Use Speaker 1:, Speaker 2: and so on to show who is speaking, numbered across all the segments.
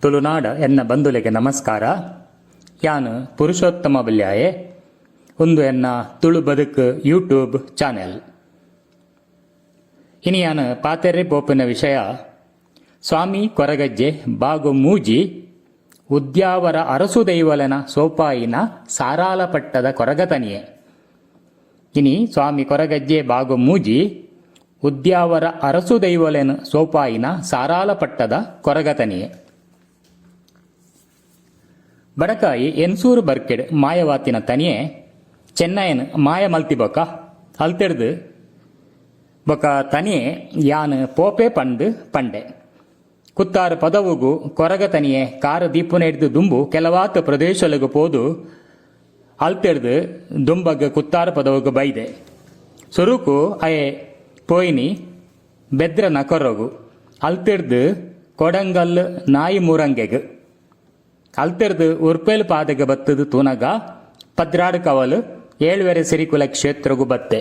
Speaker 1: ತುಳುನಾಡ ಎನ್ನ ಬಂಧುಲೆಗೆ ನಮಸ್ಕಾರ. ಯಾನ್ ಪುರುಷೋತ್ತಮ ಬಲ್ಯಾಯೆ ಒಂದು ಎನ್ನ ತುಳು ಬದುಕ್ ಯೂಟ್ಯೂಬ್ ಚಾನೆಲ್. ಇನಿ ಬೋಪಿನ ಪೋಪಿನ ವಿಷಯ. ಸ್ವಾಮಿ ಕೊರಗಜ್ಜೆ ಬಾಗು ಮೂಜಿ, ಉದ್ಯಾವರ ಅರಸು ದೈವಲನ ಸೋಪಾಯಿನ ಸಾರಾಲಪಟ್ಟದ ಕೊರಗತನಿಯೆ. ಇನಿ ಸ್ವಾಮಿ ಕೊರಗಜ್ಜೆ ಬಾಗು ಮೂಜಿ, ಉದ್ಯಾವರ ಅರಸು ದೈವಲೆನ ಸೋಪಾಯಿನ ಸಾರಾಲಪಟ್ಟದ ಕೊರಗತನಿಯೆ. ಬಡಕಾಯಿ ಎನ್ಸೂರು ಬರ್ಕೆಡ್ ಮಾಯವಾತಿನ ತನಿಯೆ, ಚೆನ್ನೈನ್ ಮಾಯ ಮಲ್ತಿಬೊಕ ಅಲ್ತೆಡ್ದು ಬೊಕ ತನಿಯೆ ಯಾನ್ ಪೋಪೆ ಪಂಡು ಪಂಡೆ. ಕುತ್ತಾರ ಪದವುಗು ಕೊರಗ ತನಿಯೆ ಕಾರ ದೀಪುನ ಹಿಡಿದು ದುಂಬು ಕೆಲವಾತ ಪ್ರದೇಶಲಗು ಪೋದು ಅಲ್ತೆಡ್ದು ದುಂಬಗ್ ಕುತ್ತಾರ ಪದವುಗು ಬೈದೆ. ಸುರುಕು ಅಯೆ ಪೋಯಿನಿ ಬೆದ್ರ ನಕೊರಗು ಅಲ್ತೆಡ್ದು ಕೊಡಂಗಲ್ ನಾಯಿ ಮೂರಂಗೆಗ್. ಅಲ್ತೆರ್ದು ಉರ್ಪೇಲು ಪಾದೆಗೆ ಬತ್ತದು ತೂನಗ, ಪದ್ರಾಡು ಕವಲು, ಏಳುವೆರೆ ಸಿರಿಕುಲ ಕ್ಷೇತ್ರಗು ಬತ್ತೆ.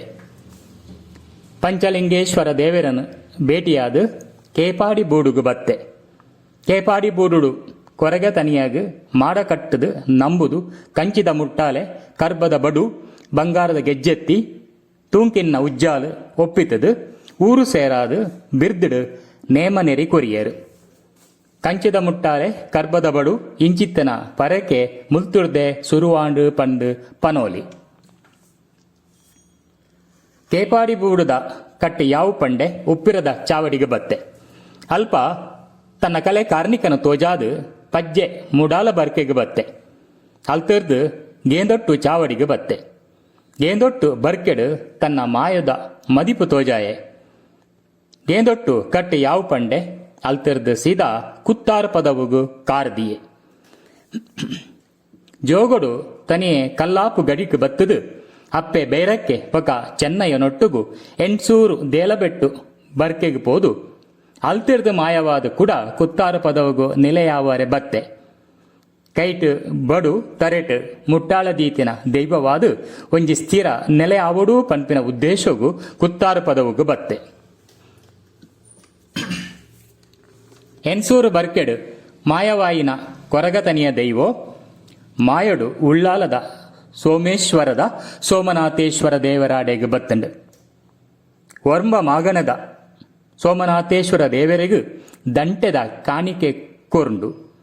Speaker 1: ಪಂಚಲಿಂಗೇಶ್ವರ ದೇವರನ್ನು ಭೇಟಿಯಾದ ಕೇಪಾಡಿ ಬೂಡುಗು ಬತ್ತೆ. ಕೇಪಾಡಿ ಬೂಡುಡು ಕೊರಗೆ ತನಿಯಾಗ ಮಾಡ ಕಟ್ಟದು ನಂಬುದು ಕಂಚಿದ ಮುಟ್ಟಾಲೆ ಕರ್ಬದ ಬಡು ಬಂಗಾರದ ಗೆಜ್ಜೆತ್ತಿ ತೂಂಕಿನ್ನ ಉಜ್ಜಾಲು ಒಪ್ಪಿತದು ಊರು ಸೇರಾದು ಬಿರ್ದಿಡು ನೇಮ ನೆರಿ ಕೊರಿಯರು. ಕಂಚಿದ ಮುಟ್ಟಾರೆ ಕರ್ಬದ ಬಡು, ಇಂಚಿತ್ತನ ಪರಕೆ ಮುಲ್ತುರ್ದೆ ಸುರುವಾಂಡು ಪಂಡು ಪನೋಲಿ. ಕೇಪಾಡಿ ಬೂಡದ ಕಟ್ಟಿ ಯಾವು ಪಂಡೆ, ಉಪ್ಪಿರದ ಚಾವಡಿಗೆ ಬತ್ತೆ. ಅಲ್ಪ ತನ್ನ ಕಲೆ ಕಾರ್ಣಿಕನ ತೋಜಾದು ಪಜ್ಜೆ ಮುಡಾಲ ಬರ್ಕೆಗೆ ಬತ್ತೆ. ಅಲ್ತಿರ್ದು ಗೇಂದೊಟ್ಟು ಚಾವಡಿಗೆ ಬತ್ತೆ. ಗೇಂದೊಟ್ಟು ಬರ್ಕೆಡು ತನ್ನ ಮಾಯದ ಮದಿಪು ತೋಜಾಯೆ. ಗೇಂದೊಟ್ಟು ಕಟ್ಟಿ ಯಾವು ಪಂಡೆ ಅಲ್ತಿರ್ದು ಸೀದಾ ಕುತ್ತಾರ ಪದವುಗು ಕಾರ್ದಿಯೆ. ಜೋಗಡು ತನಿಯೆ ಕಲ್ಲಾಪು ಗಡಿಕ್ ಬತ್ತದು. ಅಪ್ಪೆ ಬೇರಕ್ಕೆ ಪಕ ಚೆನ್ನಯ್ಯನೊಟ್ಟುಗು ಎಂಟ್ಸೂರು ದೇಲಬೆಟ್ಟು ಬರ್ಕೆಗೆ ಪೋದು. ಅಲ್ತಿರ್ದು ಮಾಯವಾದ ಕೂಡ ಕುತ್ತಾರ ಪದವುಗು ನೆಲೆಯಾವರೆ ಬತ್ತೆ. ಕೈಟ್ ಬಡು ತರೆಟ್ ಮುಟ್ಟಾಳ ದೀತಿನ ದೈವವಾದ. ಒಂಜಿ ಸ್ಥಿರ ನೆಲೆ ಆವಡೂ ಪನ್ಪಿನ ಉದ್ದೇಶಗೂ ಕುತ್ತಾರ ಪದವುಗು ಬತ್ತೆ. ಎನ್ಸೂರು ಬರ್ಕೆಡು, ಮಾಯವಾಯಿನ ಕೊರಗತನಿಯ ದೈವೋ, ಮಾಯಡು ಉಳ್ಳಾಲದ ಸೋಮೇಶ್ವರದ ಸೋಮನಾಥೇಶ್ವರ ದೇವರಾಡೆಗೆ ಬತ್ತಂಡು. ವರ್ಮ ಮಾಗನದ ಸೋಮನಾಥೇಶ್ವರ ದೇವರಿಗೂ ದಂಟೆದ ಕಾಣಿಕೆ ಕೊರುಂಡು.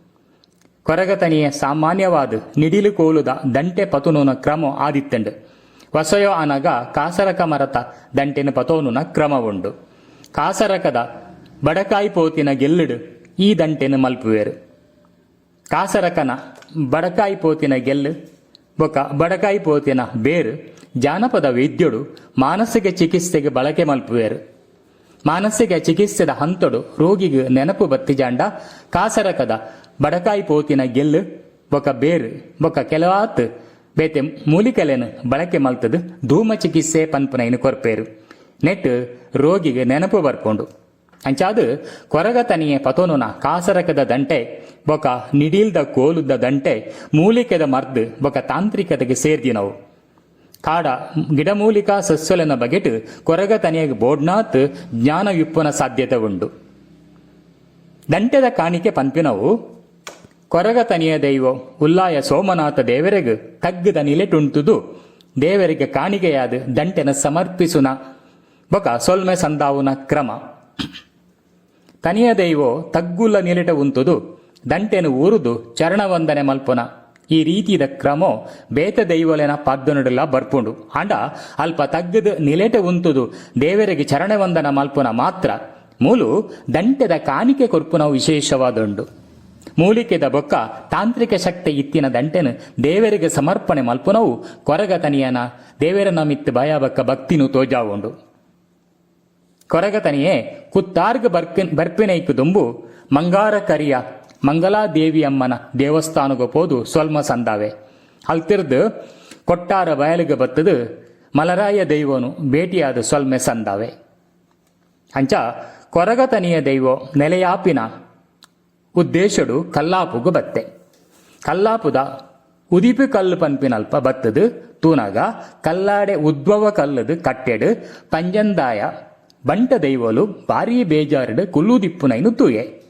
Speaker 1: ಕೊರಗತನಿಯ ಸಾಮಾನ್ಯವಾದ ನಿಡಿಲು ಕೋಲುದ ದಂಟೆ ಪತುನುನ ಕ್ರಮ ಆದಿತ್ತಂಡು. ವಸಯೋ ಅನಗ ಕಾಸರಕ ಮರತ ದಂಟೆನ ಪತೋನುನ ಕ್ರಮ ಉಂಡು ಕಾಸರಕದ ಬಡಕಾಯಿ ಪೋತಿನ ಗೆಲ್ಲುಡು, ಈ ದಂಟೆನ ಮಲ್ಪುವೇರು. ಕಾಸರಕನ ಬಡಕಾಯಿ ಪೋತಿನ ಗೆಲ್ಲು, ಬೊಕ ಬಡಕಾಯಿ ಪೋತಿನ ಬೇರು, ಜಾನಪದ ವೈದ್ಯಡು ಮಾನಸಿಕ ಚಿಕಿತ್ಸೆಗೆ ಬಳಕೆ ಮಲ್ಪುವೇರು. ಮಾನಸಿಕ ಚಿಕಿತ್ಸೆದ ಹಂತಡು ರೋಗಿಗೆ ನೆನಪು ಬತ್ತಿಜಾಂಡ ಕಾಸರಕದ ಬಡಕಾಯಿ ಪೋತಿನ ಗೆಲ್ಲು, ಬೊಕ ಬೇರು, ಬೊಕ ಕೆಲವಾತ್ ಬೇತೆ ಮೂಲಿಕಲೆನು ಬಳಕೆ ಮಲ್ತದು ಧೂಮ ಚಿಕಿತ್ಸೆ ಪನ್ಪನೈನು ಕೊರ್ಪೇರು. ನೆಟ್ ರೋಗಿಗೆ ನೆನಪು ಬರ್ಕೊಂಡು. ಅಂಚಾದು ಕೊರಗ ತನಿಯೆ ಪತೋನುನ ಕಾಸರಕದ ದಂಟೆ, ಬೊಕ ನಿಡೀಲ್ದ ಕೋಲುದ ದಂಟೆ, ಮೂಲಿಕೆದ ಮರ್ದ್, ಬೊಕ ತಾಂತ್ರಿಕತೆಗೆ ಸೇರ್ದಿನವು. ಕಾಡ, ಗಿಡಮೂಲಿಕಾ ಸಸ್ಯಲನ ಬಗೆಟ್ ಕೊರಗ ಬೋಡ್ನಾತ್ ಜ್ಞಾನ ವಿಪ್ಪುನ ಸಾಧ್ಯತೆ ಉಂಡು. ದಂಟೆದ ಕಾಣಿಕೆ ಪಂಪಿನವು ಕೊರಗ ತನಿಯ ದೈವ, ಉಲ್ಲಾಯ ಸೋಮನಾಥ ದೇವರಿಗೆ ತಗ್ಗದ ನಿಲೆಟುಂಟುದು, ದೇವರಿಗೆ ಕಾಣಿಕೆಯಾದ ದಂಟೆನ ಸಮರ್ಪಿಸುನ, ಬೊಕ ಸೊಲ್ಮೆ ಸಂದಾವುನ ಕ್ರಮ. ತನಿಯ ದೈವೋ ತಗ್ಗುಲ್ಲ ನಿಲಿಟ ಉಂತುದು, ದಂಟೆನು ಊರುದು, ಚರಣವಂದನೆ ಮಲ್ಪುನ. ಈ ರೀತಿದ ಕ್ರಮೋ, ಬೇತ ದೈವಲೆನ ಪದ್ದನುಡಲ ಬರ್ಪುಂಡು. ಅಂಡ, ಅಲ್ಪ ತಗ್ಗದ ನಿಲೆಟೆ ಉಂತುದು, ದೇವರಿಗೆ ಚರಣವಂದನ ಮಲ್ಪುನ ಮಾತ್ರ. ಮೂಲು, ದಂಟೆದ ಕಾಣಿಕೆ ಕೊರ್ಪುನ ವಿಶೇಷವಾದುಂಡು. ಮೂಲಿಕೆದ ಬೊಕ್ಕ, ತಾಂತ್ರಿಕ ಶಕ್ತಿ ಇತ್ತಿನ ದಂಟೆನು ದೇವರಿಗೆ ಸಮರ್ಪಣೆ ಮಲ್ಪುನವು, ಕೊರಗ ತನಿಯನ ದೇವರನ ಮಿತ್ ಭಯ ಬಕ್ಕ ಭಕ್ತಿನೂ ತೋಜಾವುಂಡು. ಕೊರಗತನಿಯೇ, ಕುತ್ತಾರ್ಗ ಬರ್ಪಿನ್ ಬರ್ಪಿನೈಕು ದುಂಬು ಮಂಗಾರ ಕರಿಯ ಮಂಗಲಾದೇವಿಯಮ್ಮನ ದೇವಸ್ಥಾನಗ ಪೋದು ಸೊಲ್ಮ ಸಂದಾವೆ. ಅಲ್ತಿರ್ದು ಕೊಟ್ಟಾರ ಬಯಲಿಗೆ ಬತ್ತದು ಮಲರಾಯ ದೈವನು ಭೇಟಿಯಾದ ಸೊಲ್ಮೆ ಸಂದಾವೆ. ಅಂಚ ಕೊರಗತನಿಯ ದೈವ ನೆಲೆಯಾಪಿನ ಉದ್ದೇಶಡು ಕಲ್ಲಾಪುಗು ಬತ್ತೆ. ಕಲ್ಲಾಪುದ ಉದಿಪು ಕಲ್ಲು ಪನ್ಪಿನಲ್ಪ ಬತ್ತದು ತೂನಗ ಕಲ್ಲಾಡೆ ಉದ್ಭವ ಕಲ್ಲದು ಕಟ್ಟೆಡು ಪಂಜಂದಾಯ ಬಂಟ ದೈವಲು ಭಾರೀ ಬೇಜಾರಿಡು ಕುಲ್ಲುದಿಪ್ಪುನೈನು ತೂಯೆ.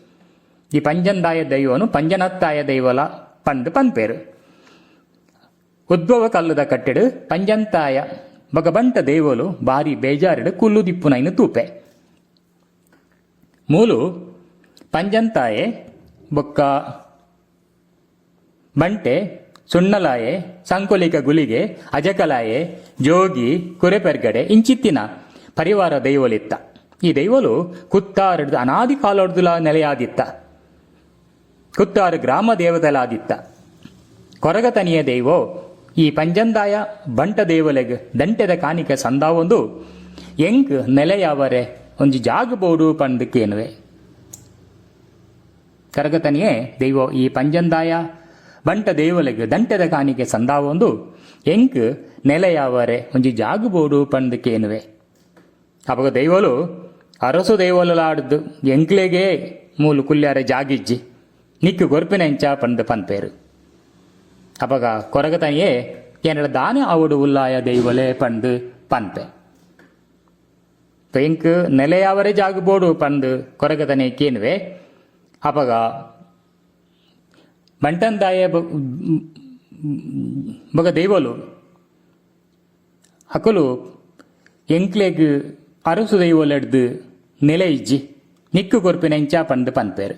Speaker 1: ಈ ಪಂಜಂದಾಯ ದೈವನು ಪಂಜನತ್ತಾಯ ದೈವಲ ಪಂದ್ ಪನ್ಪೇರು. ಉದ್ಭವ ಕಲ್ಲದ ಕಟ್ಟೆಡು ಪಂಜಂತಾಯ ಭಗಬಂಟ ದೇವಲು ಬಾರಿ ಬೇಜಾರಿಡು ಕುಲ್ಲು ದಿಪ್ಪುನೈನು ತೂಪೆ. ಮೂಲು ಪಂಜಂತಾಯೆ, ಬೊಕ್ಕ ಬಂಟೆ, ಸುಣ್ಣಲಾಯೆ, ಸಂಕೊಲಿಕ ಗುಲಿಗೆ, ಅಜಕಲಾಯೆ, ಜೋಗಿ, ಕುರೆಪೆರ್ಗಡೆ, ಇಂಚಿತ್ತಿನ. ಪರಿವಾರ ದೈವಲಿತ್ತ. ಈ ದೈವಲು ಕುತ್ತಾರಡ್ದು ಅನಾದಿ ಕಾಲೊಡ್ದುಲ ನೆಲೆಯಾದಿತ್ತ. ಕುತ್ತಾರು ಗ್ರಾಮ ದೇವತಲಾದಿತ್ತ. ಕೊರಗತನಿಯ ದೈವೋ, ಈ ಪಂಜಂದಾಯ ಬಂಟ ದೇವಲೆಗ್ ದಂಟೆದ ಕಾಣಿಕೆ ಸಂದಾವೊಂದು, ಎಂಕ್ ನೆಲೆಯಾವರೆ ಒಂಜಿ ಜಾಗ ಬೋಡು ಪಂದಕ್ಕೇನುವೆ ಕರಗತನಿಯೇ, ದೈವೋ, ಈ ಪಂಜಂದಾಯ ಬಂಟ ದೇವಲೆಗ್ ದಂಟೆದ ಕಾಣಿಕೆ ಸಂದಾವೊಂದು, ಎಂಕ್ ನೆಲೆಯಾವರೆ ಒಂಜಿ ಜಾಗ ಬೋಡು ಪಂದಕ್ಕೇನುವೆ ಅಪಗ ದೈವಲು, ಅರಸು ದೈವಲಾಡ್ದು ಎಂಕ್ಲೆಗೆ ಮೂಲು ಕುಲ್ಯಾರ ಜಾಗಿಜ್ಜಿ, ನಿಕ್ಕು ಗೊರ್ಪಿನ ಎಂಚ ಪಂದ್ ಪನ್ಪೇರು. ಅಪಗ ಕೊರಗತನೆಯೇ ಏನಡ ದಾನ ಅವಡು ಉಲ್ಲಾಯ ದೈವಲೆ ಪಂದ್ ಪನ್ಪೆ. ಎಂಕ್ ನೆಲೆಯಾವರೆ ಜಾಗಬೋಡು ಬೋಡು ಪಂದ್ ಕೊರಗತನೆ ಕೇನುವೆ. ಅಪಗ ಬಂಟಂದಾಯ ಬಗ ದೈವಲು, ಅಕಲು ಎಂಕ್ಲೆಗ್ ದೈವಲೆಡ್ದು ನೆಲೆ ಇಜ್ಜಿ, ನಿಕ್ಕು ಕೊರ್ಪಿನ ಎಂಚ ಪಂದ್ ಪನ್ಪೇರು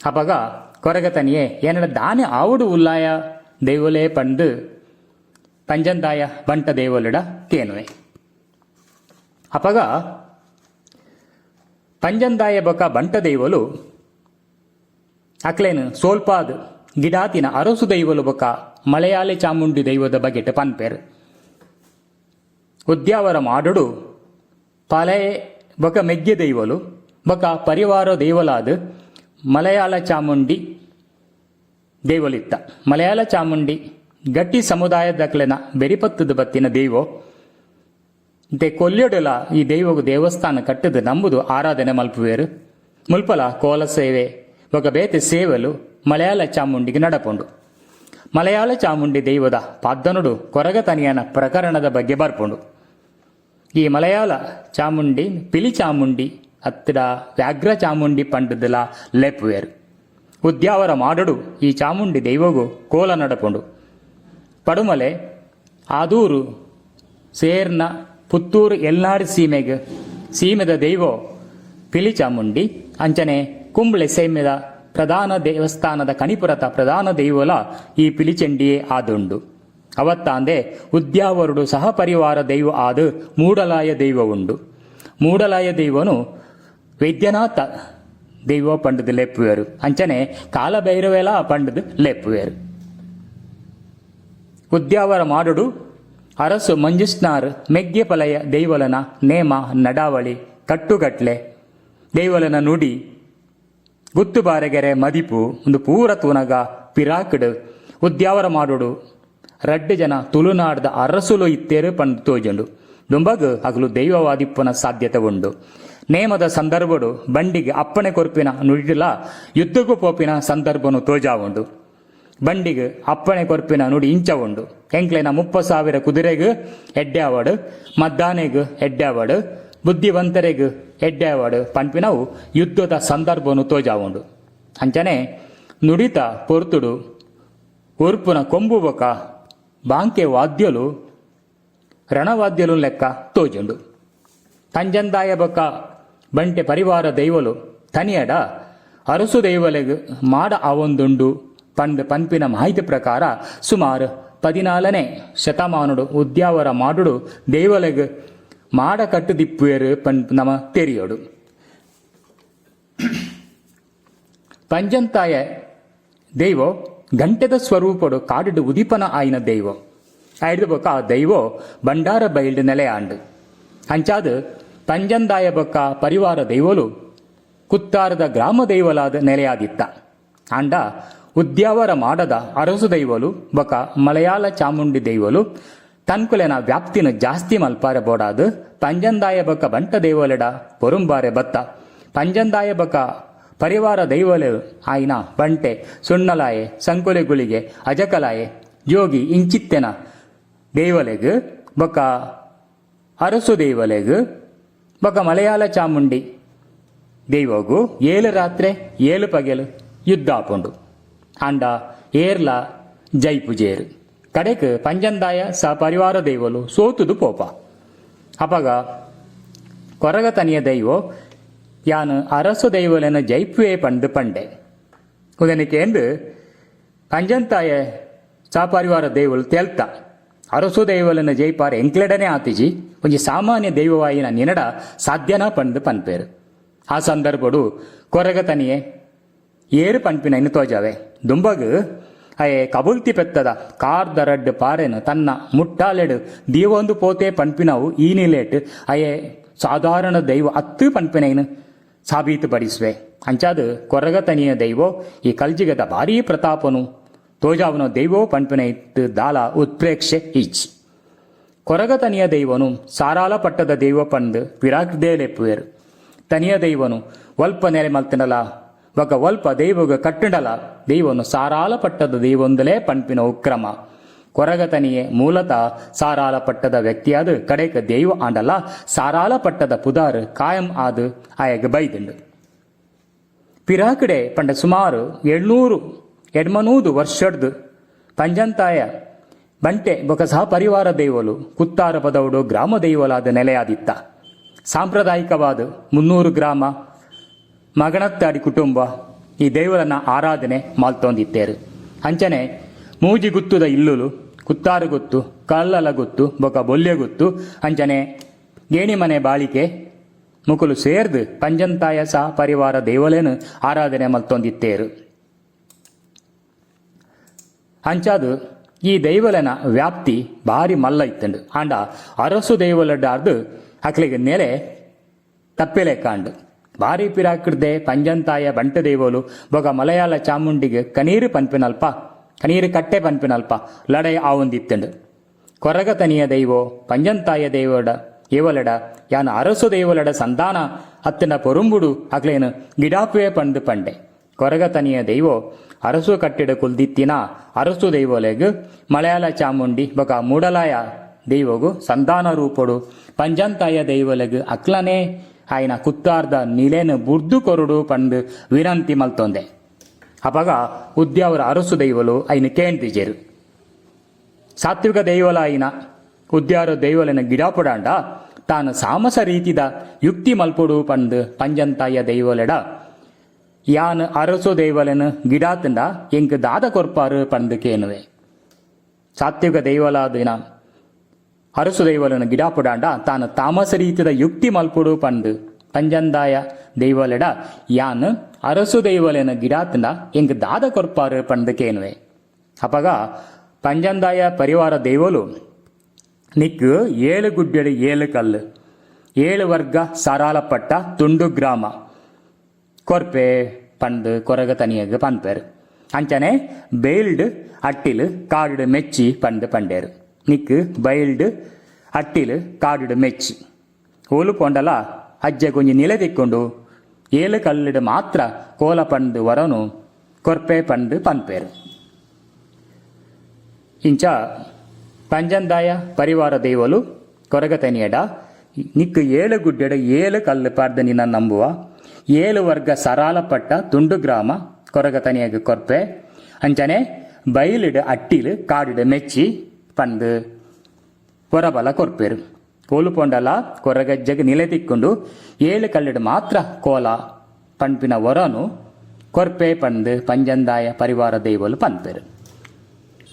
Speaker 1: ಅಪಗ ಕೊರಗತನಿಯೇ ಏನಡ ದಾನೆ ಆವುಡು ಉಲ್ಲಾಯ? ದೈವಲೇ ಪಂದು ಪಂಜಂದಾಯ ಬಂಟ ದೇವಲುಡ ಕೇನುವೆ ಅಪಗ ಪಂಜಂದಾಯ ಬೊಕ ಬಂಟ ದೈವಲು, ಅಕ್ಲೇನು ಸೋಲ್ಪಾದ್ ಗಿಡಾತಿನ ಅರಸು ದೈವಲು ಬೊಕ ಮಲಯಾಳಿ ಚಾಮುಂಡಿ ದೈವದ ಬಗೆಟ್ ಪನ್ಪೇರು ಉದ್ಯಾವರ ಮಾಡುಡು ಪಲೆ ಬೊಕ ಮೆಗ್ಗೆ ದೈವಲು, ಬೊಕ ಪರಿವಾರ ದೈವಲಾದ ಮಲಯಾಳ ಚಾಮುಂಡಿ ದೇವಲಿತ್ತ. ಮಲಯಾಳ ಚಾಮುಂಡಿ ಗಟ್ಟಿ ಸಮುದಾಯದಕ್ಲೆನ ಬೆರಿಪತ್ತದ ಬತ್ತಿನ ದೈವೋ ದೆ ಕೊಲ್ಯೊಡಲ ಈ ದೈವಗು ದೇವಸ್ಥಾನ ಕಟ್ಟದು ನಂಬುದು ಆರಾಧನೆ ಮಲ್ಪುವೇರು. ಮುಲ್ಪಲ ಕೋಲ ಸೇವೆ ఒక ಬೇತೆ ಸೇವಲು ಮಲಯಾಳ ಚಾಮುಂಡಿಗೆ ನಡಪುಂಡು. ಮಲಯಾಳ ಚಾಮುಂಡಿ ದೈವದ ಪಾದ್ದನುಡು ಕೊರಗತನಿಯನ ಪ್ರಕರಣದ ಬಗ್ಗೆ ಬರ್ಪುಂಡು. ಈ ಮಲಯಾಳ ಚಾಮುಂಡಿ, ಪಿಲಿ ಚಾಮುಂಡಿ, ಹತ್ತಿರ ವ್ಯಾಘ್ರ ಚಾಮುಂಡಿ పండుదల లేపువేరు ಉದ್ಯಾವರ ಮಾಡಡು ಈ ಚಾಮುಂಡಿ ದೈವಗು ಕೋಲ ನಡಪುಂಡು ಪಡುಮಲೆ, ಆದೂರು, ಸೇರ್ನ, ಪುತ್ತೂರು, ಎಲ್ನಾಡು ಸೀಮೆಗೆ ಸೀಮೆದ ದೈವೋ ಪಿಲಿ ಚಾಮುಂಡಿ, ಅಂಚನೆ ಕುಂಬ್ಳೆ ಸೈಮ್ಯದ ಪ್ರಧಾನ ದೇವಸ್ಥಾನದ ಕಣಿಪುರತ ಪ್ರಧಾನ ದೈವಲ ಈ ಪಿಲಿಚಂಡಿಯೇ ಆದುಂಡು. ಅವತ್ತಾಂದೆ ಉದ್ಯಾವರುಡು ಸಹ ಪರಿವಾರ ದೈವ ಆದ ಮೂಡಲಾಯ ದೈವ ಉಂಡು ಮೂಡಲಾಯ ದೈವನು ವೈದ್ಯನಾಥ ದೈವ ಪಂಡದು ಲೆಪ್ಪುವೆರು. ಅಂಚನೆ ಕಾಲಭೈರವೆಲ ಪಂಡದು ಲೆಪ್ಪುವೆರು. ಉದ್ಯಾವರ ಮಾಡುಡು ಅರಸು ಮಂಜುಸ್ನಾರ್ ಮೆಗ್ಗೆ ಪಲಯ ದೈವಲನ ನೇಮ ನಡಾವಳಿ ಕಟ್ಟುಗಟ್ಲೆ. ದೈವಲನ ನುಡಿ ಗುತ್ತು ಬಾರೆಗೆರೆ ಮದಿಪು ಒಂದು ಪೂರ ತುನಗ ಪಿರಾಕಡು. ಉದ್ಯಾವರ ಮಾಡುಡು ರಡ್ಡು ಜನ ತುಳುನಾಡ್ದ ಅರಸುಲು ಇತ್ತೇರು ಪಂಡು ತೋಜುಂಡು. ದುಂಬಗ್ ಅಗಲು ದೈವವಾದಿಪ್ಪನ ಸಾಧ್ಯತೆ ಉಂಡು. ನೇಮದ ಸಂದರ್ಭಡು ಬಂಡಿಗೆ ಅಪ್ಪಣೆ ಕೊರ್ಪಿನ ನುಡಿಲ ಯುದ್ಧಕ್ಕೂ ಪೋಪಿನ ಸಂದರ್ಭನು ಉಂಡು. ಬಂಡಿಗೆ ಅಪ್ಪಣೆ ಕೊರ್ಪಿನ ನುಡಿ ಇಂಚ ಉಂಡು. ಎಂಕ್ಲೆನ ಮುಪ್ಪ ಸಾವಿರ ಕುದುರೆಗ್ ಎಡ್ಡ್ಯಾವಡು, ಮದ್ದಾನೆಗ್ ಎಡ್ಡ್ಯಾವಡು, ಬುದ್ಧಿವಂತರೆಗ್ ಎಡ್ಡ್ಯಾವಡು ಪಂಪಿನವು ಯುದ್ಧದ ಸಂದರ್ಭನು ಉಂಡು. ಅಂಚನೆ ನುಡಿತ ಪೊರ್ತುಡು ಉರ್ಪುನ ಕೊಂಬು ಬೊಕ ಬಾಂಕೆ ವಾದ್ಯಲು, ರಣವಾದ್ಯಲು ಲೆಕ್ಕ ತೋಜುಂಡು ತಂಜಂದಾಯ ಬೊಕ ಬಂಟೆ ಪರಿವಾರ ದೈವಲು, ತನಿಯಡ ಅರಸು ದೈವಲೆಗ್ ಮಾಡ ಅವೊಂದುಂಡು ಪಂದ್ ಪನ್ಪಿನ ಮಾಹಿತಿ ಪ್ರಕಾರ ಸುಮಾರು ಪದಿನಾಲನೇ ಶತಮಾನುಡು ಉದ್ಯಾವರ ಮಾಡುಡು ದೈವಲೆಗ್ ಮಾಡ ಕಟ್ಟು ದಿಪ್ಪುವೆರು ಪನ್ ನಮ ತೆರಿಯೋಡು. ಪಂಜಂತಾಯ ದೈವೋ ಗಂಟೆದ ಸ್ವರೂಪಡು ಕಾಡಿಡು ಉದಿಪನ ಆಯಿನ ದೈವ. ಆಯ್ದು ಬೊಕ್ಕ ಆ ದೈವ ಬಂಡಾರ ಬೈಲ್ಡ್ ನೆಲೆ ಆಂಡು. ಅಂಚಾದ ಪಂಜಂದಾಯ ಬೊಕ್ಕ ಪರಿವಾರ ದೈವಲು ಕುತ್ತಾರದ ಗ್ರಾಮ ದೈವಲಾದ ನೆಲೆಯಾದಿತ್ತ. ಆಂಡ ಉದ್ಯಾವರ ಮಾಡದ ಅರಸು ದೈವಲು ಬೊಕ ಮಲಯಾಳ ಚಾಮುಂಡಿ ದೈವಲು ತನ್ಕುಲೆನ ವ್ಯಾಪ್ತಿನ ಜಾಸ್ತಿ ಮಲ್ಪಾರೆ ಬೋಡಾದು ಪಂಜಂದಾಯ ಬೊಕ್ಕ ಬಂಟ ದೈವಲಡ ಪೊರುಂಬಾರೆ ಬತ್ತ. ಪಂಜಂದಾಯ ಬೊಕ ಪರಿವಾರ ದೈವಲೆ, ಆಯ್ನ, ಬಂಟೆ, ಸುಣ್ಣಲಾಯೆ, ಸಂಕುಲೆ ಗುಳಿಗೆ, ಅಜಕಲಾಯೆ ಜೋಗಿ ಇಂಚಿತ್ತೆನ ದೇವಲೆಗ್, ಬೊಕ ಅರಸು ದೇವಲೆಗ್, ಬೊಕ ಮಲಯಾಳ ಚಾಮುಂಡಿ ದೈವಗು ಏಳು ರಾತ್ರೆ, ಏಳು ಪಗೆಲು ಯುದ್ಧ ಆಪುಂಡು. ಅಂಡ ಏರ್ಲ ಜೈಪುಜೇರು. ಕಡೆಕ್ ಪಂಜಂದಾಯ ಸ ಪರಿವಾರ ದೈವಲು ಸೋತುದು ಪೋಪ. ಅಪಗ ಕೊರಗ ತನಿಯ ದೈವೋ ಯಾನು ಅರಸು ದೈವಲೆನ ಜೈಪುವೆ ಪಂಡು ಪಂಡೆ. ಉದನಿಕೆಂದು ಅಂಜಂತಾಯ ಸಾಪರಿವಾರ ದೈವಲು ತೆಲ್ತ. ಅರಸು ದೈವಲನ ಜೈಪಾರ ಎಂಕ್ಲೆಡನೆ ಆತಿಜಿ, ಒಂಜಿ ಸಾಮಾನ್ಯ ದೈವವಾಯಿನ ನಿನಡ ಸಾಧ್ಯನ ಪಂಡು ಪನ್ಪೇರು. ಆ ಸಂದರ್ಭಡು ಕೊರಗ ತನಿಯೆ, ಏರು ಪನ್ಪಿನ ಇನ್ನು ತೋಜಾವೆ. ದುಂಬಗ್, ಅಯೆ ಕಬುಲ್ತಿ ಪೆತ್ತದ ಕಾರ್ದ ರಡ್ಡು ಪಾರೆನು ತನ್ನ ಮುಟ್ಟಾಲೆಡು ದೀವೊಂದು ಪೋತೆ ಪನ್ಪಿನವು ಈ ನಿಲೇಟ್. ಅಯೆ ಸಾಧಾರಣ ದೈವ ಹತ್ತು ಪನ್ಪಿನೈನು ಸಾಬೀತು ಪಡಿಸುವೆ ಅಂಚಾದ ಕೊರಗತನಿಯ ದೈವೋ, ಈ ಕಲ್ಜಿಗದ ಭಾರೀ ಪ್ರತಾಪನು. ತೋಜಾವನ ದೈವೋ ಪಂಪಿನ ಇತ್ತು ದಾಲ ಉತ್ಪ್ರೇಕ್ಷೆ ಈಚ್. ಕೊರಗತನಿಯ ದೈವನು ಸಾರಾಲ ಪಟ್ಟದ ದೈವ ಪಂದು ವಿರಾಗ್ದೇಲೆಪ್ಪುವೆರು ತನಿಯ ದೈವನು ಒಲ್ಪ ನೆಲೆ ಮಲ್ತಿನಲ ಒಗ ಒಲ್ಪ ದೈವಗ ಕಟ್ಟುಂಡಲ. ದೈವನು ಸಾರಾಲ ಪಟ್ಟದ ದೈವೊಂದಲೇ ಪನ್ಪಿನ ಉಕ್ರಮ. ಕೊರಗ ಮೂಲತ ಸಾರಾಲಪಟ್ಟದ ಸಾರಾಲ ಪಟ್ಟದ ವ್ಯಕ್ತಿಯಾದ ಕಡೆಕ ದೇವ ಆಂಡಲ ಸಾರಾಲಪಟ್ಟದ ಪುದಾರ್ ಕಾಯಂ ಆದ ಆಯಗ ಬೈದಿಂಡು. ಪಿರಾಕಡೆ ಪಂಡ ಸುಮಾರು ಏಳ್ನೂರು ಎಡ್ಮನೂದು ವರ್ಷದ ಪಂಜಂತಾಯ ಬಂಟೆ ಬೊಕ ಸಹ ಪರಿವಾರ ದೈವಲು ಕುತ್ತಾರ ಪದವುಡು ಗ್ರಾಮ ದೈವಲಾದ ನೆಲೆಯಾದಿತ್ತ. ಸಾಂಪ್ರದಾಯಿಕವಾದ ಮುನ್ನೂರು ಗ್ರಾಮ ಮಗಣತ್ತಾಡಿ ಕುಟುಂಬ ಈ ದೇವರನ್ನ ಆರಾಧನೆ ಮಾಲ್ತೊಂದಿತ್ತೇರು. ಅಂಚನೆ ಮೂಜಿಗುತ್ತುದ ಇಲ್ಲುಲು ಕುತ್ತಾರು ಗೊತ್ತು, ಕಲ್ಲಲ ಗೊತ್ತು, ಬೊಕ ಬೊಲ್ಯ ಗೊತ್ತು. ಅಂಚನೆ ಗೇಣಿಮನೆ ಬಾಳಿಕೆ, ಮುಕುಲು ಸೇರ್ದು, ಪಂಜಂತಾಯ ಸಹ ಪರಿವಾರ ದೇವಲೇನು, ಆರಾಧನೆ ಮಲ್ತೊಂದಿತ್ತೇರು. ಅಂಚಾದು, ಈ ದೈವಲನ ವ್ಯಾಪ್ತಿ ಭಾರಿ ಮಲ್ಲ ಇತ್ತಂಡು ಆಂಡ ಅರಸು ದೈವಲಡ್ಡಾರ್ದು, ಅಕ್ಲಿಗೆ ನೆಲೆ ತಪ್ಪೆಲೆ ಕಾಂಡು. ಭಾರಿ ಪಿರಾಕಿಡ್ದೆ ಪಂಜಂತಾಯ ಬಂಟ ದೈವಲು ಬೊಗ ಮಲಯಾಳ ಚಾಮುಂಡಿಗೆ ಕನೀರು ಪನ್ಪಿನಲ್ಪ. ಕನೀರು ಕಟ್ಟೆ ಪನ್ಪಿನಲ್ಪ ಲಡೈ ಆವೊಂದಿತ್ತಂಡು ಕೊರಗ ತನಿಯ ದೈವೋ, ಪಂಜಂತಾಯ ದೈವಡ, ಏವಲಡ, ಯಾನ ಅರಸು ದೈವಲಡ ಸಂತಾನ ಅತ್ತಿನ ಪೊರುಂಬುಡು ಅಕ್ಲೇನು ಗಿಡಾಪುವೆ ಪಂಡು ಪಂಡೆ. ಕೊರಗ ತನಿಯ ದೈವೋ, ಅರಸು ಕಟ್ಟಿಡ ಕುಲ್ದಿತ್ತಿನ ಅರಸು ದೈವಲೆಗ್, ಮಲಯಾಳ ಚಾಮುಂಡಿ ಬೊಕ ಮೂಡಲಾಯ ದೈವಗು ಸಂತಾನ ರೂಪಡು, ಪಂಜಂತಾಯ ದೈವಲೆಗ್ ಅಕ್ಲನೆ ಆಯ್ನ ಕುತ್ತಾರ್ದ ನಿಲೇನು ಬುರ್ದು ಕೊರುಡು ಪಂದು ವಿನಂತಿ ಮಲ್ತೊಂದೆ. ಅಪಗ ಉದ್ಯಾವರ ಅರಸು ದೈವಲು ಐನು ಕೇಂತಿಜೆರು ಸಾತ್ವಿಕ ದೈವಲ ಆಯ್ನ ಉದ್ಯಾರ ದೈವಲನ ಗಿಡಾಪುಡಾಂಡ ತಾನು ಸಾಮಸ ರೀತಿದ ಯುಕ್ತಿ ಮಲ್ಪುಡು ಪಂದ್ ಪಂಜಂತಾಯ ದೈವಲೆಡ. ಯಾನ್ ಅರಸು ದೈವಲನ ಗಿಡಾತಂಡ ಎಂಕ್ ದಾದ ಕೊರ್ಪಾರು ಪಂದ್ ಕೇನುವೆ. ಸಾತ್ವಿಕ ದೈವಲಾದಿನ ಅರಸು ದೈವಲನ ಗಿಡಾಪುಡಾಂಡ ತಾನು ತಾಮಸ ರೀತಿದ ಯುಕ್ತಿ ಮಲ್ಪುಡು ಪಂದು ಪಂಜಂದಾಯ ದೈವಲೆಡ ಯಾನ್ ಅರಸು ದೈವಲನ ಗಿಡಾತಂಡ ಎಂಕ್ ದಾದ ಕೊರ್ಪಾರು ಪಂದು ಕೇನುವೆ ಅಪಗ ಪಂಜಂದಾಯ ಪರಿವಾರ ದೈವಲು ನಿಕ್ಕು ಏಳು ಗುಡ್ಡೆಡು ಏಳು ಕಲ್ಲು ಏಳು ವರ್ಗ ಸಾರಾಲಪಟ್ಟ ತುಂಡು ಗ್ರಾಮ ಕೊರ್ಪೆ ಪಂಡು ಕೊರಗ ತನಿಯಗ ಪನ್ಪೇರು ಅಂಚನೆ ಬೈಲ್ಡ್ ಅಟ್ಟಿಲು ಕಾಡು ಮೆಚ್ಚಿ ಪಂಡು ಪಂಡೇರು ನಿಕ್ಕು ಬೈಲ್ಡ್ ಅಟ್ಟಿಲು ಕಾಡು ಮೆಚ್ಚಿ ಓಲು ಪೊಂಡಲ ಅಜ್ಜೆ ಕೊಂಜಿ ನಿಲೆದಿಕ್ಕೊಂಡು ಏಳು ಕಲ್ಲಿಡು ಮಾತ್ರ ಕೋಲ ಪಂಡು ವರನು, ಕೊರ್ಪೆ ಪಂಡು ಪನ್ಪೇರು. ಇಂಚ, ಪಂಜಂದಾಯ ಪರಿವಾರ ದೇವಲು, ಕೊರಗತನಿಯಡ, ನಿಕ್ಕು ಏಳು ಗುಡ್ಡೆಡ ಏಳು ಕಲ್ಲು ಪಾರ್ದ ನಿನ್ನ ನಂಬುವ, ಏಳು ವರ್ಗ ಸರಾಲಪಟ್ಟ ತುಂಡು ಗ್ರಾಮ, ಕೊರಗತನಿಯಾಗ ಕೊರ್ಪೆ, ಅಂಚನೆ ಬಯಲಿಡು ಅಟ್ಟಿಲು ಕಾಡಿಡು ಮೆಚ್ಚಿ ಪಂದು ಹೊರಬಲ ಕೊರ್ಪೇರು. ಪೊಂಡಲ ಕೊರಗಜ್ಜಗೆ ನಿಲೆತಿಕ್ಕೊಂಡು ಏಳು ಕಲ್ಲಿಡು ಮಾತ್ರ ಕೋಲ ಪಂಪಿನ ವರನು ಕೊರ್ಪೆ ಪಂದು ಪಂಜಂದಾಯ ಪರಿವಾರ ದೈವಲು ಪನ್ಪೇರು.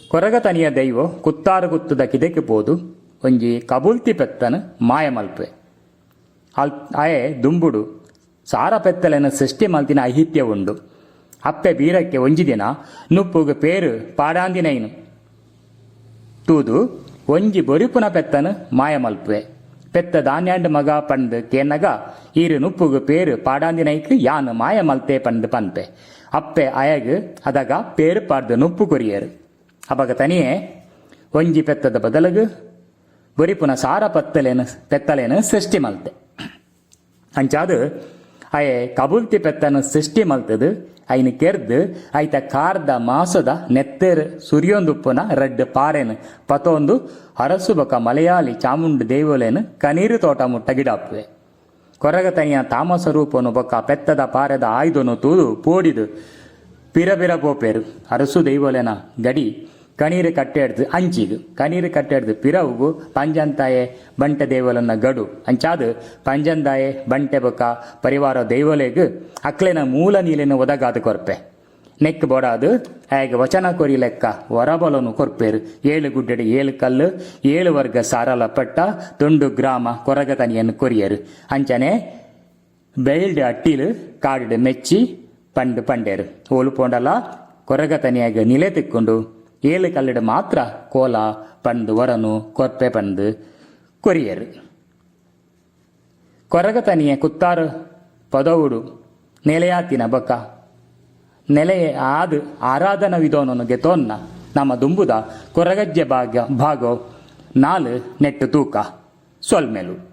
Speaker 1: ಕೊರಗ ತನಿಯ ದೈವ ಕುತ್ತಾರು ಕುತ್ತದ ಕಿದಕ್ಕೆ ಪೋದು ಒಂಜಿ ಕಬುಲ್ತಿ ಪೆತ್ತನ ಮಾಯ ಮಲ್ಪೆ. ಅಲ್ ಆಯೆ ದುಂಬುಡು ಸಾರ ಪೆತ್ತಲೆನ ಸೃಷ್ಟಿ ಮಲ್ತಿನ ಅಹಿತ್ಯ ಉಂಡು. ಅಪ್ಪೆ ಬೀರಕ್ಕೆ ಒಂಜಿ ದಿನ ನುಪ್ಪುಗು ಪೇರು ಪಾಡಾಂದಿನೈನು. ತೂದು ಒಂಜಿ ಬೊರಿಪುನ ಪೆತ್ತನು ಮಾಯ ಮಲ್ಪುವೆ ಪೆತ್ತ ಧಾನ್ಯಾಂಡ್ ಮಗ ಪಂಡ್ ಕೇನಗ ಈರು ನುಪ್ಪುಗು ಪೇರು ಪಾಡಾಂದಿನೈಕ್ ಯಾನ್ ಮಾಯ ಮಲ್ತೆ ಪಂಡ್ ಪನ್ಪೆ ಅಪ್ಪೆ ಅಯಗ್ ಅದಗ ಪೇರು ಪಾಡ್ದು ನುಪ್ಪು ಕೊರಿಯರು ಅಪಗ ತನಿಯೇ ಒಂಜಿ ಪೆತ್ತದ ಬದಲಗು ಬೊರಿಪುನ ಸಾರ ಪತ್ತಲೇನು ಪೆತ್ತಲೇನು ಸೃಷ್ಟಿ ಮಲ್ತೆ ಅಂಚಾದು ಅಯೆ ಕಬುಲ್ತಿ ಪೆತ್ತನ ಸೃಷ್ಟಿ ಮಲ್ತದು, ಐನ್ ಕೆರ್ದು, ಐತ ಕಾರ್ದ ಮಾಸದ ನೆತ್ತೆರ್ ಸುರಿಯೊಂದುಪ್ಪುನ ರೆಡ್ ಪಾರೇನ್, ಪತೊಂದು ಅರಸು ಬೊಕ ಮಲಯಾಳಿ ಚಾಮುಂಡ್ ದೇವಲೇನು ಕನೀರು ತೋಟ ಮುಟ್ಟ ಗಿಡಾಪುವೆ ಕೊರಗತನಿಯ ತಾಮಸ ರೂಪನು ಬೊಕ್ಕ ಪೆತ್ತದ ಪಾರದ ಆಯ್ದನು ತೂದು ಪೋಡಿದು ಪಿರಬಿರ ಅರಸು ದೇವೋಲೇನ ಗಡಿ ಕಣೀರು ಕಟ್ಟೆಡ್ದು ಅಂಚಿಗು ಕಣೀರು ಕಟ್ಟೆಡ್ದು ಪಿರವುಗು, ಪಂಜಂತಾಯೆ ಬಂಟೆ ದೇವಲನ್ನ ಗಡು. ಅಂಚಾದ, ಪಂಜಂದಾಯೆ ಬಂಟೆ ಬೊಕ್ಕ ಪರಿವಾರ ದೈವಲೆಗ್, ಅಕ್ಲೆನ ಮೂಲ ನೀಲಿನ ಒದಗಾದ ಕೊರ್ಪೆ. ನೆಕ್ ಬೊಡಾದು ಹೇಗೆ ವಚನ ಕೊರಿ ಲೆಕ್ಕ, ವರಬಲನು ಕೊರ್ಪೇರು. ಏಳು ಗುಡ್ಡಡಿ ಏಳು ಕಲ್ಲು, ಏಳು ವರ್ಗ ಸಾರಲ ಪಟ್ಟ, ತುಂಡು ಗ್ರಾಮ ಕೊರಗತನಿಯನ್ನು ಕೊರಿಯರು. ಅಂಚನೆ, ಬೆಳ್ಡ್ ಅಟ್ಟಿಲು, ಕಾಡಿಡು ಮೆಚ್ಚಿ, ಪಂಡು ಪಂಡೇರು. ಓಲು ಪೊಂಡಲ ಕೊರಗತನಿಯಾಗ ನಿಲೆ ತಿಕ್ಕೊಂಡು ಏಳು ಕಲ್ಲಿಡು ಮಾತ್ರ ಕೋಲ ಪಂದು ವರನು ಕೊರ್ಪೆ ಪಂದು ಕೊರಿಯರು. ಕೊರಗತನಿಯ ಕುತ್ತಾರು ಪದವುಡು ನೆಲೆಯಾತಿನ ಬಕ ನೆಲೆಯೇ ಆದು ಆರಾಧನಾ ವಿಧೋನನ್ನು ಗೆತೋನ್ನ. ನಮ್ಮ ದುಂಬುದ ಕೊರಗಜ್ಜೆ ಭಾಗ್ಯ ಭಾಗೋ ನಾಲ್ ನೆಟ್ಟು ತೂಕ. ಸೊಲ್ಮೆಲು.